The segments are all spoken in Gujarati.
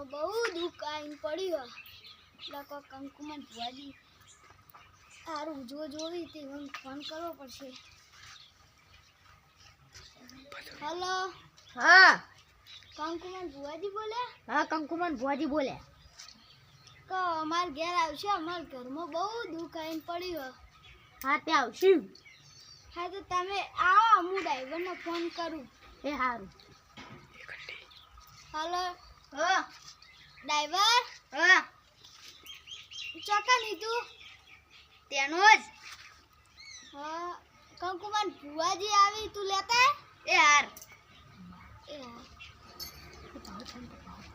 ઘરમાં બહુ દુઃખ આવીને પડ્યું એટલે કોઈ કંકુમન ભુવાજી સારું જો જોવી તે મને ફોન કરવો પડશે. હલો હા. કંકુમાન ભુવાજી બોલે હા કંકુમાન ભુવાજી બોલે કહો અમારા ઘેર આવશે અમાર ઘરમાં બહુ દુઃખ આવીને પડ્યું હા તે આવશું. હા તો તમે આવો હું ડ્રાઈવરને ફોન કરું. એ સારું હલો હા. ડ્રાઈવર? હા. ચોકા લીધું તેનો જ. હા કંકુમાન ભુવાજી આવી તું લેતા? એ હાર. એ હા.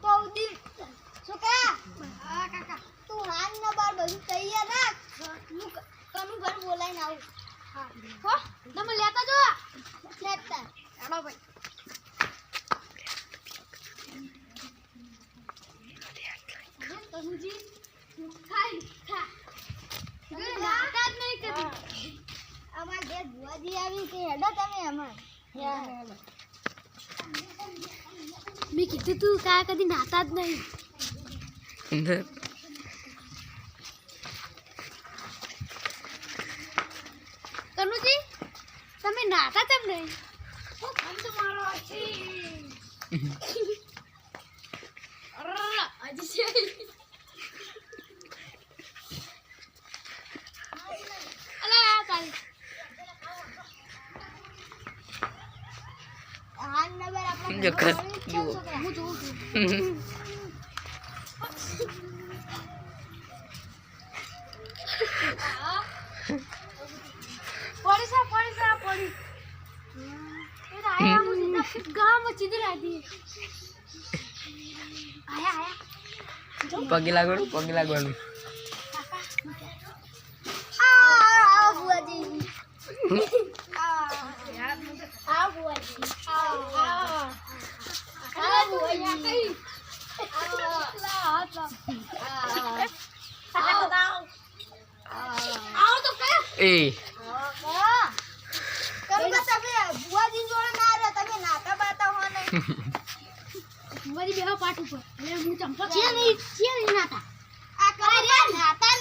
પૌદી છોકરા હા કાકા તું હાન ને બાર બધું તૈયાર રાખ હું ક- કનું ઘર બોલાઈને આવું હા હો તમે લેતા જો લેતા હેડો ભાઈ કનુજી ખાઈ ખા તમે નાતા જ નહીં કદી અમાર ઘેર ભુવાજી આવી કે હેડો તમે અમાર મેં કીધું તું કા કદી નાતા જ નહીં. કનુજી તમે નાતા કેમ નહીં? હું ખંડ મારો છે અરર, હજી છે અલા આ તારી હાલ નંબર આપણા જો ઘરમાં ખર- મળી જ છે જુઓ. છોકરા. હું જોઉં છું પડી સા પડી સા પડી એ તો આયા હું સીધા ગામમાં સીધી લાગી આયા આયા પગે લાગવાનું પગે લાગવાનું આ બુઆજી આ આ બુઆજી આ આ બુઆજી આવો તો કયા એ તમે તમે બુઆજી જોડે ના રહો તમે નાતા બાતા હો ને બુઆજી બેહો પાટ ઉપર એટલે હું ચંપક છે નહીં છે નહીં નાતા આ બધા નાતા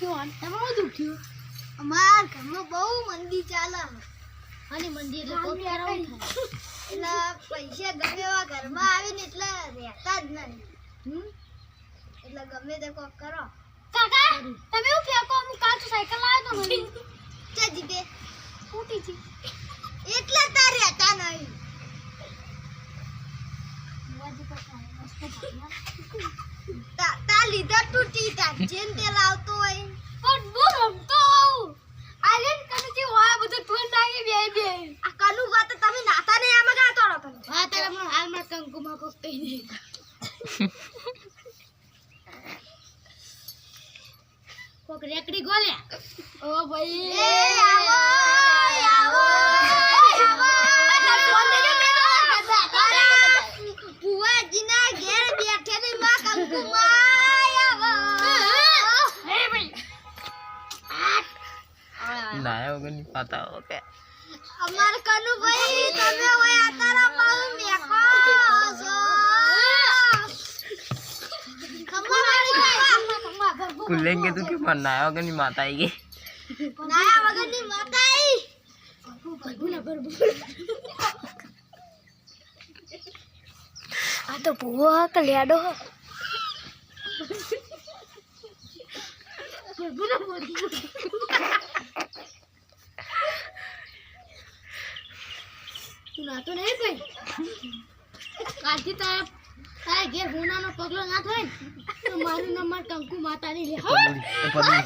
હું તમે હું દુખ્યું અમાર ઘરમાં બહુ મંદી ચાલે અને મંદી એટલે કોક કરાવું થાય. પૈસા ગમે એવા ઘરમાં આવે ને એટલે રહેતા જ નહીં એટલે ગમે તે કોક કરો. કાકા તમે હું ફેંકો? હું કાલ તો સાયકલ લાવ્યો તો નહીં ચે જીતે. ફૂટી છે એટલે તાર રહેતા નહીં. તા તા લીધા તૂટી તા જેમ તે લાવતો હોય પણ હું રમતો હોઉં આર્યન કનું જે હોય બધું તું નાખી બે બે આ કનું વાત તમે નાતા નહીં આમાં ગાતો રહો તમે હા તારા મને હાલમાં કંકુમાં કોક કહી દે કોક રેકડી ગોલ્યા ઓ ભાઈ. એ આવો આવો બુવાજીના ઘેર બેઠેલી માં કંકુમાં નાયા વગરની પાતા ઓકે. અમાર કનુ ભાઈ તમે હોય આતારા તારા પાઉ ખમ્મા ભરભુ કુલેંગે તું કે માર નાયા વગરની માતા આવી ગઈ નાયા વગરની માતા આઈ ભરભુ ના ભરભુ આ તો ભૂવો કલ્યાડો ભરભુ ના ભરભુ તું નાતો નહીં ભાઈ કાલથી તારા ઘેર હોનાનો પગલો ના થાય ને તો મારું નામ માર કંકુ માતાની લે.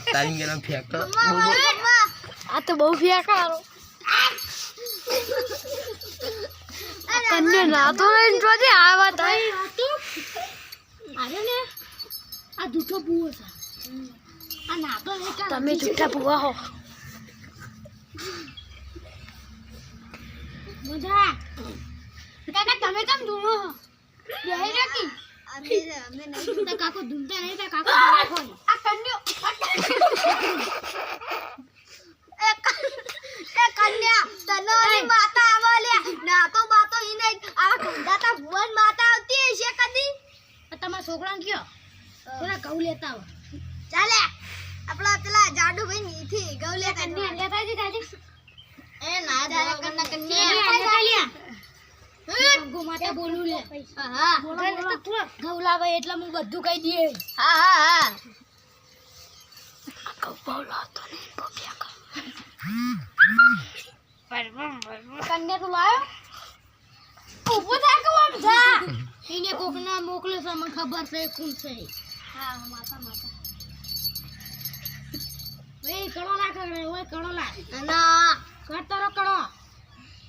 તારી. આ તો બહુ ફિયાકારો કન્યા નાતો જોજે આ વાત અરે ને આ જૂઠો છે. આ નાતો તમે જૂઠા ભૂવા હો. કાકા તમે કેમ ધૂણો છો બેહી રાખી અમે અમે નહીં તો કાકો ધૂમતા નહીં તો કાકો ખોરી આ કન્યો એ કન્યા તનો ની માતા આવે લે ના તો બાતો ઈ નહીં આ કંધાતા ભુવન માતા આવતી હશે કદી તમારા છોકરાને કયો? થોડા ઘઉં લેતા આવો. ચાલે. આપણા પેલા જાડુભાઈ નીથી ગૌ લે કન્યા લેતા જી દાદી એ ના દાદા કન્યા કન્યા લેતા લ્યા માતા બોલું લે. લાવે એટલે હું બધું કહી દઈએ. હા હા હા. કન્યા તો લાયો? ઊભો થા કે આમ જા એને કોકના મોકલે છે મને ખબર છે કોણ છે હા માતા માતા ભાઈ કણો ના કરે ઓય કણો ના ના. કરતો રો કણો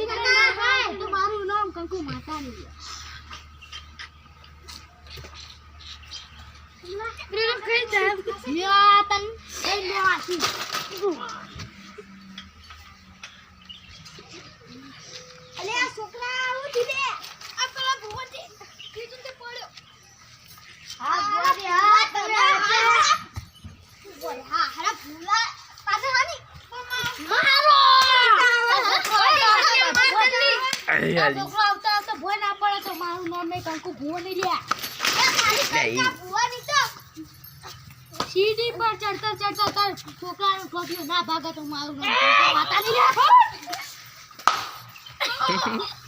તું મારું નામ કંકુ માતા ની રે કઈ જાય મ્યાતન એ મ્યાતી અલે આ છોકરા આવું થી દે આ પેલા ભુવનજી કીધું તે પડ્યો હા બુઆજી હા તમે હા હરા ભૂલા પાછા હાની મારો અરે યાર છોકરો આવતા આવતા ભોય ના પડે તો મારું નામ નહીં કંકુ ભૂવો નહીં લ્યા. સીડી પર ચડતા ચડતા તાર છોકરાનો ઠોકિયો ના ભાગે તો મારું નામ માતા નહીં લ્યા.